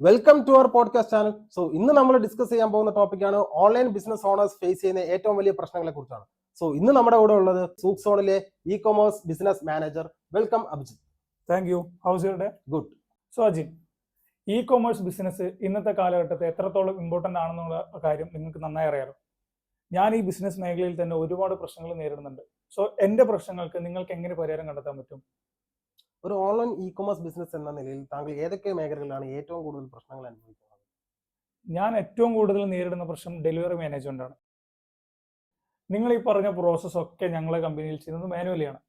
Welcome to our podcast channel so ഇന്ന് നമ്മൾ discuss ചെയ്യാൻ പോകുന്ന ടോപ്പിക്കാണ് ഓൺലൈൻ ബിസിനസ് ഓണേഴ്സ് ഫേസ് ചെയ്യുന്ന ഏറ്റവും വലിയ പ്രശ്നങ്ങളെ കുറിച്ചാണ്. സോ ഇന്ന് നമ്മുടെ കൂടെ ഉള്ളത് സൂക്ക് സോണിലെ e commerce business manager welcome Abhijith thank you how's your day good so Ajin e commerce business ഇന്നത്തെ കാലഘട്ടത്തിൽ എത്രത്തോളം ഇമ്പോർട്ടന്റ് ആണെന്നുള്ള കാര്യം നിങ്ങൾക്ക് നന്നായി അറിയാലോ. ഞാൻ ഈ ബിസിനസ് മേഖലയിൽ തന്നെ ഒരുപാട് പ്രശ്നങ്ങൾ നേരിടുന്നുണ്ട്. സോ എന്റെ പ്രശ്നങ്ങൾക്ക് നിങ്ങൾക്ക് എങ്ങനെ പരിഹാരം കണ്ടെത്താൻ പറ്റും? ഒരു ഓൺലൈൻ ഇ കൊമേഴ്സ് ബിസിനസ് എന്ന നിലയിൽ താങ്കൾ ഏതൊക്കെ മേഖലകളിലാണ് ഏറ്റവും കൂടുതൽ പ്രശ്നങ്ങൾ അനുഭവിക്കുന്നത്? ഞാൻ ഏറ്റവും കൂടുതൽ നേരിടുന്ന പ്രശ്നം ഡെലിവറി മാനേജ്മെന്റ് ആണ്. നിങ്ങൾ ഈ പറഞ്ഞ പ്രോസസ് ഒക്കെ ഞങ്ങളെ കമ്പനിയിൽ ചെയ്യുന്നത് മാനുവലിയാണ്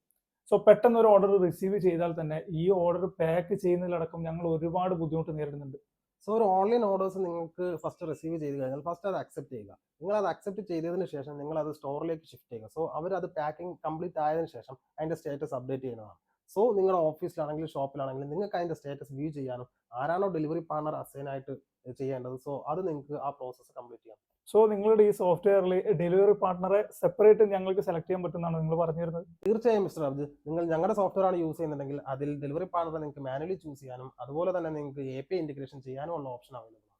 സോ പെട്ടെന്ന് ഒരു ഓർഡർ റിസീവ് ചെയ്താൽ തന്നെ ഈ ഓർഡർ പാക്ക് ചെയ്യുന്നതിലടക്കം ഞങ്ങൾ ഒരുപാട് ബുദ്ധിമുട്ട് നേരിടുന്നുണ്ട്. സോ ഒരു ഓൺലൈൻ ഓർഡേഴ്സ് നിങ്ങൾക്ക് ഫസ്റ്റ് റിസീവ് ചെയ്ത് കഴിഞ്ഞാൽ ഫസ്റ്റ് അത് അക്സെപ്റ്റ് ചെയ്യുക. നിങ്ങൾ അത് അക്സെപ്റ്റ് ചെയ്തതിന് ശേഷം നിങ്ങൾ അത് സ്റ്റോറിലേക്ക് ഷിഫ്റ്റ് ചെയ്യുക. സോ അവർ അത് പാക്കിംഗ് കംപ്ലീറ്റ് ആയതിനു ശേഷം അതിന്റെ സ്റ്റേറ്റസ് അപ്ഡേറ്റ് ചെയ്യുന്നതാണ്. സോ നിങ്ങളുടെ ഓഫീസിലാണെങ്കിലും ഷോപ്പിലാണെങ്കിലും നിങ്ങൾക്ക് അതിന്റെ സ്റ്റാറ്റസ് വ്യൂ ചെയ്യാനും ആരാണോ ഡെലിവറി പാർട്ണർ അസൈൻ ആയിട്ട് ചെയ്യേണ്ടത്. സോ അത് നിങ്ങൾക്ക് ആ പ്രോസസ്സ് കംപ്ലീറ്റ് ചെയ്യാം. സോ നിങ്ങളുടെ ഈ സോഫ്റ്റ്വെയറിൽ ഡെലിവറി പാർട്ണറെ സെപ്പറേറ്റ് ഞങ്ങൾക്ക് സെലക്ട് ചെയ്യാൻ പറ്റുന്നതാണ് നിങ്ങൾ പറഞ്ഞു തരുന്നത് തീർച്ചയായും മിസ്റ്റർ അബ്ജ് നിങ്ങൾ ഞങ്ങളുടെ സോഫ്റ്റ്വെയർ ആണ് യൂസ് ചെയ്യുന്നുണ്ടെങ്കിൽ അതിൽ ഡെലിവറി പാർട്ണറെ നിങ്ങൾക്ക് മാനുവലി ചൂസ് ചെയ്യാനും അതുപോലെ തന്നെ നിങ്ങൾക്ക് എ പി ഇന്റഗ്രേഷൻ ചെയ്യാനും ഉള്ള ഓപ്ഷൻ അവൈലബിൾ ആണ്.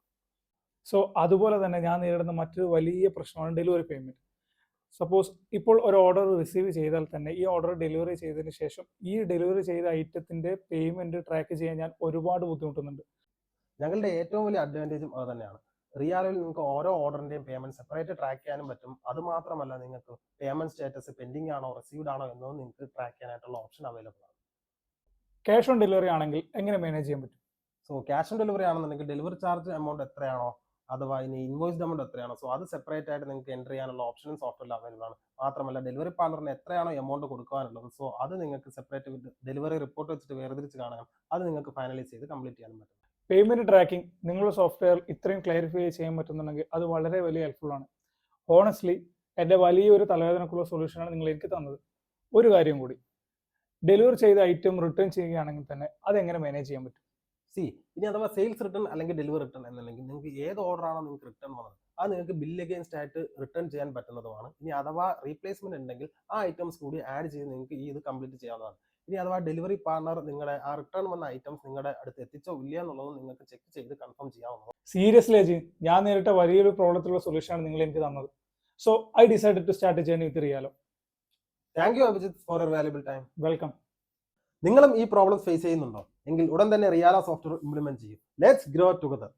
സോ അതുപോലെ തന്നെ ഞാൻ നേരിടുന്ന മറ്റൊരു വലിയ പ്രശ്നമാണ് ഡെലിവറി പേയ്മെന്റ് സപ്പോസ് ഇപ്പോൾ ഒരു ഓർഡർ റിസീവ് ചെയ്താൽ തന്നെ ഈ ഓർഡർ ഡെലിവറി ചെയ്തതിന് ശേഷം ഈ ഡെലിവറി ചെയ്ത ഐറ്റത്തിന്റെ പേയ്മെന്റ് ട്രാക്ക് ചെയ്യാൻ ഞാൻ ഒരുപാട് ബുദ്ധിമുട്ടുന്നുണ്ട്. ഞങ്ങളുടെ ഏറ്റവും വലിയ അഡ്വാന്റേജും അത് തന്നെയാണ് റിയാലോയിൽ നിങ്ങൾക്ക് ഓരോ ഓർഡറിന്റെയും പേയ്മെന്റ് സെപ്പറേറ്റ് ട്രാക്ക് ചെയ്യാനും പറ്റും. അത് മാത്രമല്ല നിങ്ങൾക്ക് പേയ്മെന്റ് സ്റ്റാറ്റസ് പെൻഡിങ് ആണോ റിസീവ്ഡ് ആണോ എന്നതും നിങ്ങൾക്ക് ട്രാക്ക് ചെയ്യാനായിട്ടുള്ള ഓപ്ഷൻ അവൈലബിൾ ആണ്. ക്യാഷ് ഓൺ ഡെലിവറി ആണെങ്കിൽ എങ്ങനെ മാനേജ് ചെയ്യാൻ പറ്റും? സോ ക്യാഷ് ഓൺ ഡെലിവറി ആണെന്നുണ്ടെങ്കിൽ ഡെലിവറി ചാർജ് എമൗണ്ട് എത്രയാണോ അഥവാ ഇനി ഇൻവോയ്സ് എമൗണ്ട് എത്രയാണോ. സോ അത് സെപ്പറേറ്റ് ആയിട്ട് നിങ്ങൾക്ക് എന്റർ ചെയ്യാനുള്ള ഓപ്ഷനും സോഫ്റ്റ്വെയറിൽ അവൈലബിൾ ആണ്. മാത്രമല്ല ഡെലിവറി പാർട്ണറിന് എത്രയാണോ എമൗണ്ട് കൊടുക്കാനുള്ളത് സോ അത് നിങ്ങൾക്ക് സെപ്പറേറ്റ് ഡെലിവറി റിപ്പോർട്ട് വെച്ചിട്ട് വേർതിരിച്ച് കാണാം അത് നിങ്ങൾക്ക് ഫൈനലൈസ് ചെയ്ത് കംപ്ലീറ്റ് ചെയ്യാനും പറ്റും. പേയ്മെന്റ് ട്രാക്കിംഗ് നിങ്ങളുടെ സോഫ്റ്റ്വെയർ ഇത്രയും ക്ലാരിഫൈ ചെയ്യാൻ പറ്റുന്നുണ്ടെങ്കിൽ അത് വളരെ വലിയ ഹെൽപ്ഫുൾ ആണ്. ഓണസ്റ്റ്ലി എന്റെ വലിയൊരു തലവേദനക്കുള്ള സൊല്യൂഷനാണ് നിങ്ങൾ എനിക്ക് തന്നത്. ഒരു കാര്യം കൂടി. ഡെലിവർ ചെയ്ത ഐറ്റം റിട്ടേൺ ചെയ്യുകയാണെങ്കിൽ തന്നെ അതെങ്ങനെ മാനേജ് ചെയ്യാൻ പറ്റും? സി ഇനി അഥവാ സെയിൽസ് റിട്ടേൺ അല്ലെങ്കിൽ ഡെലിവറി റിട്ടേൺ എന്നല്ലെങ്കിൽ നിങ്ങൾക്ക് ഏത് ഓർഡർ ആണോ നിങ്ങൾക്ക് റിട്ടേൺ വന്നത്? അത് നിങ്ങൾക്ക് ബില്ല് അഗേൻസ്റ്റ് ആയിട്ട് റിട്ടേൺ ചെയ്യാൻ പറ്റുന്നതുമാണ്. ഇനി അഥവാ റീപ്ലേസ്മെന്റ് ഉണ്ടെങ്കിൽ ആ ഐറ്റംസ് കൂടി ആഡ് ചെയ്ത് നിങ്ങൾക്ക് ഈ ഇത് കംപ്ലീറ്റ് ചെയ്യാവുന്നതാണ്. ഇനി അഥവാ ഡെലിവറി പാർട്ണർ നിങ്ങളുടെ ആ റിട്ടേൺ വന്ന ഐറ്റംസ് നിങ്ങളുടെ അടുത്ത് എത്തിച്ചോ ഇല്ല എന്നുള്ളത് നിങ്ങൾക്ക് ചെക്ക് ചെയ്ത് കൺഫേം ചെയ്യാവുന്നതാണ്. സീരിയസ്ലി അജി ഞാൻ നേരിട്ട വലിയൊരു പ്രോബ്ലത്തിലുള്ള സൊല്യൂഷനാണ് നിങ്ങൾ എനിക്ക് തന്നത്. So I decide to start ചെയ്യാൻ with റിയാലോ thank you Abhijith for a valuable time welcome നിങ്ങളും ഈ പ്രോബ്ലം ഫേസ് ചെയ്യുന്നുണ്ടോ? എങ്കിൽ ഉടൻ തന്നെ റിയാല സോഫ്റ്റ്വെയർ ഇംപ്ലിമെന്റ് ചെയ്യും. Let's grow together